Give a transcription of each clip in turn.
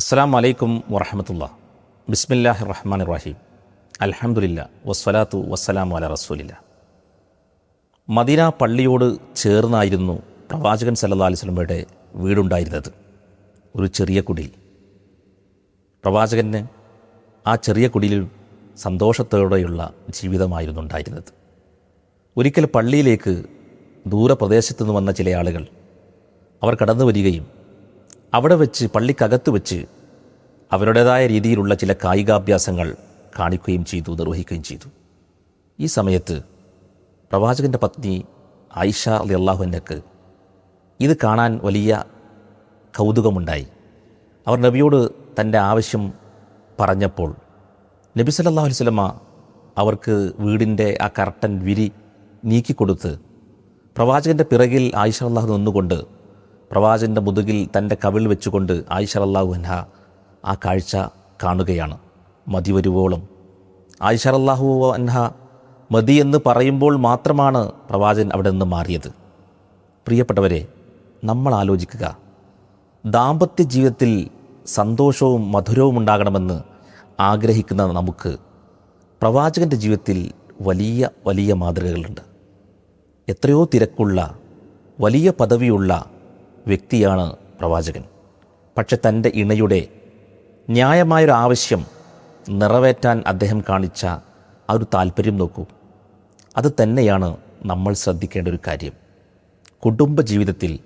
അസ്സാം വലൈക്കും വറഹമത്തുള്ള. ബിസ്മില്ലാഹി റഹ്മാൻ റഹീം. അലഹമുല്ല വസ്സലാത്തു വസ്സലാമു അല റസൂലില്ല. മദീന പള്ളിയോട് ചേർന്നായിരുന്നു പ്രവാചകൻ സല്ലാ അലൈഹി വസല്ലമയുടെ വീടുണ്ടായിരുന്നത്. ഒരു ചെറിയ കുടിൽ. പ്രവാചകന് ആ ചെറിയ കുടിലിൽ സന്തോഷത്തോടെയുള്ള ജീവിതമായിരുന്നു ഉണ്ടായിരുന്നത് ഒരിക്കൽ പള്ളിയിലേക്ക് ദൂരപ്രദേശത്തു നിന്ന് വന്ന ചില ആളുകൾ അവർ കടന്നു വരികയും അവിടെ വെച്ച് പള്ളിക്കകത്ത് വെച്ച് അവരുടേതായ രീതിയിലുള്ള ചില കായികാഭ്യാസങ്ങൾ കാണിക്കുകയും ചെയ്തു നിർവഹിക്കുകയും ചെയ്തു. ഈ സമയത്ത് പ്രവാചകന്റെ പത്നി ആയിഷ അലി അള്ളാഹുവിനക്ക് ഇത് കാണാൻ വലിയ കൗതുകമുണ്ടായി. അവർ നബിയോട് തന്റെ ആവശ്യം പറഞ്ഞപ്പോൾ നബി സല്ലല്ലാഹു അലൈഹി വസല്ലമ അവർക്ക് വീടിന്റെ ആ കർട്ടൻ വിരി നീക്കിക്കൊടുത്ത് പ്രവാചകന്റെ പിറകിൽ ആയിഷ അള്ളാഹു നിന്നുകൊണ്ട് പ്രവാചകന്റെ മുതുകിൽ തന്റെ കവിൾ വെച്ചുകൊണ്ട് ആയിഷ അള്ളാഹു അൻഹ ആ കാഴ്ച കാണുകയാണ്. മതി വരുവോളം. ആയിഷ അള്ളാഹു അൻഹ മതി എന്ന് പറയുമ്പോൾ മാത്രമാണ് പ്രവാചൻ അവിടെ നിന്ന് മാറിയത്. പ്രിയപ്പെട്ടവരെ നമ്മൾ ആലോചിക്കുക. ദാമ്പത്യ ജീവിതത്തിൽ സന്തോഷവും മധുരവും ഉണ്ടാകണമെന്ന് ആഗ്രഹിക്കുന്ന നമുക്ക് പ്രവാചകന്റെ ജീവിതത്തിൽ വലിയ വലിയ മാതൃകകളുണ്ട്. എത്രയോ തിരക്കുള്ള വലിയ പദവിയുള്ള വ്യക്തിയാണ് പ്രവാചകൻ. പക്ഷെ തന്റെ ഇണയുടെ ന്യായമായൊരു ആവശ്യം നിറവേറ്റാൻ അദ്ദേഹം കാണിച്ച ആ ഒരു താല്പര്യം നോക്കൂ. അത് തന്നെയാണ് നമ്മൾ ശ്രദ്ധിക്കേണ്ട ഒരു കാര്യം. കുടുംബ ജീവിതത്തിൽ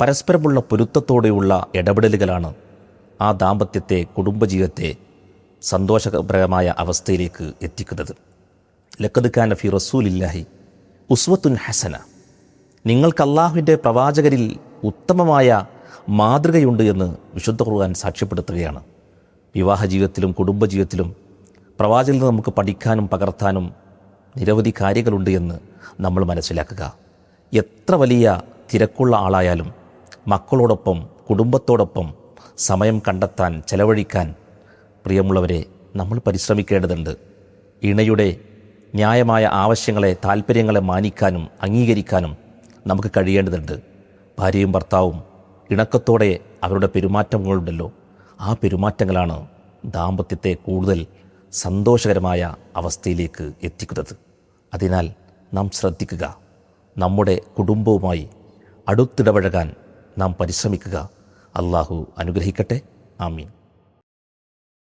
പരസ്പരമുള്ള പൊരുത്തത്തോടെയുള്ള ഇടപെടലുകളാണ് ആ ദാമ്പത്യത്തെ കുടുംബജീവിതത്തെ സന്തോഷകരമായ അവസ്ഥയിലേക്ക് എത്തിക്കുന്നത്. ലക്കത് ഖാൻ ഫി റസൂലില്ലാഹി ഉസ്വത്തുൻ ഹസന. നിങ്ങൾക്ക് അള്ളാഹുവിന്റെ പ്രവാചകരിൽ ഉത്തമമായ മാതൃകയുണ്ട് എന്ന് വിശുദ്ധ ഖുർആൻ സാക്ഷ്യപ്പെടുത്തുകയാണ്. വിവാഹ ജീവിതത്തിലും കുടുംബജീവിതത്തിലും പ്രവാചകിൽ നിന്ന് നമുക്ക് പഠിക്കാനും പകർത്താനും നിരവധി കാര്യങ്ങളുണ്ട് എന്ന് നമ്മൾ മനസ്സിലാക്കുക. എത്ര വലിയ തിരക്കുള്ള ആളായാലും മക്കളോടൊപ്പം കുടുംബത്തോടൊപ്പം സമയം കണ്ടെത്താൻ ചെലവഴിക്കാൻ പ്രിയമുള്ളവരെ നമ്മൾ പരിശ്രമിക്കേണ്ടതുണ്ട്. ഇണയുടെ ന്യായമായ ആവശ്യങ്ങളെ താല്പര്യങ്ങളെ മാനിക്കാനും അംഗീകരിക്കാനും നമുക്ക് കഴിയേണ്ടതുണ്ട്. ഭാര്യയും ഭർത്താവും ഇണക്കത്തോടെ അവരുടെ പെരുമാറ്റങ്ങളുണ്ടല്ലോ. ആ പെരുമാറ്റങ്ങളാണ് ദാമ്പത്യത്തെ കൂടുതൽ സന്തോഷകരമായ അവസ്ഥയിലേക്ക് എത്തിക്കുന്നത്. അതിനാൽ നാം ശ്രദ്ധിക്കുക. നമ്മുടെ കുടുംബവുമായി അടുത്തിടപഴകാൻ നാം പരിശ്രമിക്കുക. അള്ളാഹു അനുഗ്രഹിക്കട്ടെ. ആമീൻ.